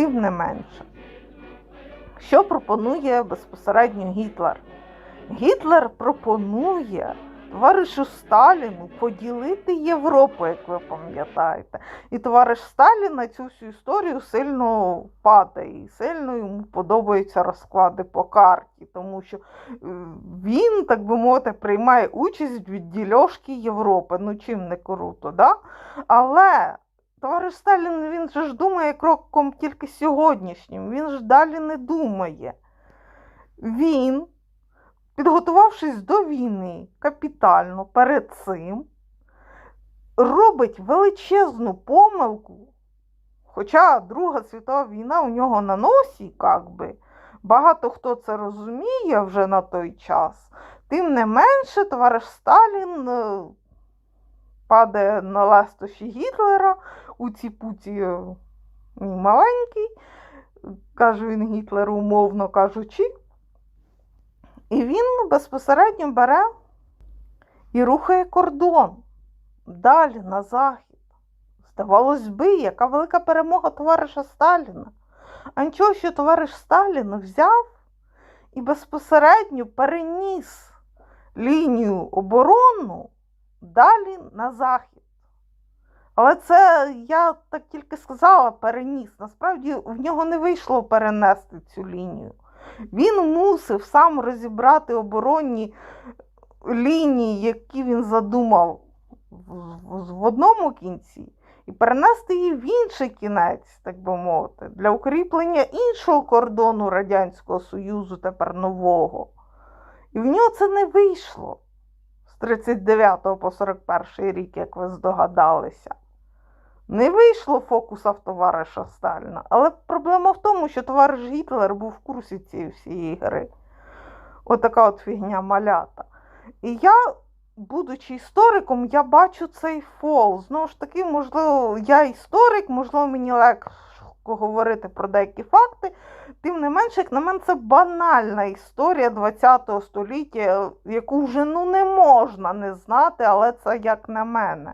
Тим не менше. Що пропонує безпосередньо Гітлер? Гітлер пропонує товаришу Сталіну поділити Європу, як ви пам'ятаєте. І товариш Сталін на цю всю історію сильно падає і сильно йому подобаються розклади по карті, тому що е, він, так би мовити, приймає участь в віддільошки Європи. Ну чим не круто, да? Але товариш Сталін він же ж думає кроком тільки сьогоднішнім, він ж далі не думає. Він, підготувавшись до війни капітально перед цим, робить величезну помилку. Хоча Друга світова війна у нього на носі, як би, багато хто це розуміє вже на той час. Тим не менше, товариш Сталін е, падає на ластощі Гітлера у ці путі е, мій маленький, каже він Гітлеру, умовно кажучи. І він безпосередньо бере і рухає кордон далі на захід. Здавалось би, яка велика перемога товариша Сталіна. А нічого, що товариш Сталін взяв і безпосередньо переніс лінію оборону далі на захід. Але це я так тільки сказала, переніс. Насправді в нього не вийшло перенести цю лінію. Він мусив сам розібрати оборонні лінії, які він задумав в, одному кінці, і перенести її в інший кінець, так би мовити, для укріплення іншого кордону Радянського Союзу, тепер нового. І в нього це не вийшло 39 по 41 рік, як ви здогадалися. Не вийшло фокуса в товариша Сталіна. Але проблема в тому, що товариш Гітлер був в курсі цієї всієї гри. Отака от фігня малята. І я, будучи істориком, я бачу цей фол. Знову ж таки, можливо, я історик, можливо, мені легко говорити про деякі факти. Тим не менше, як на мене, це банальна історія ХХ століття, яку вже ну, не можна не знати, але це як на мене.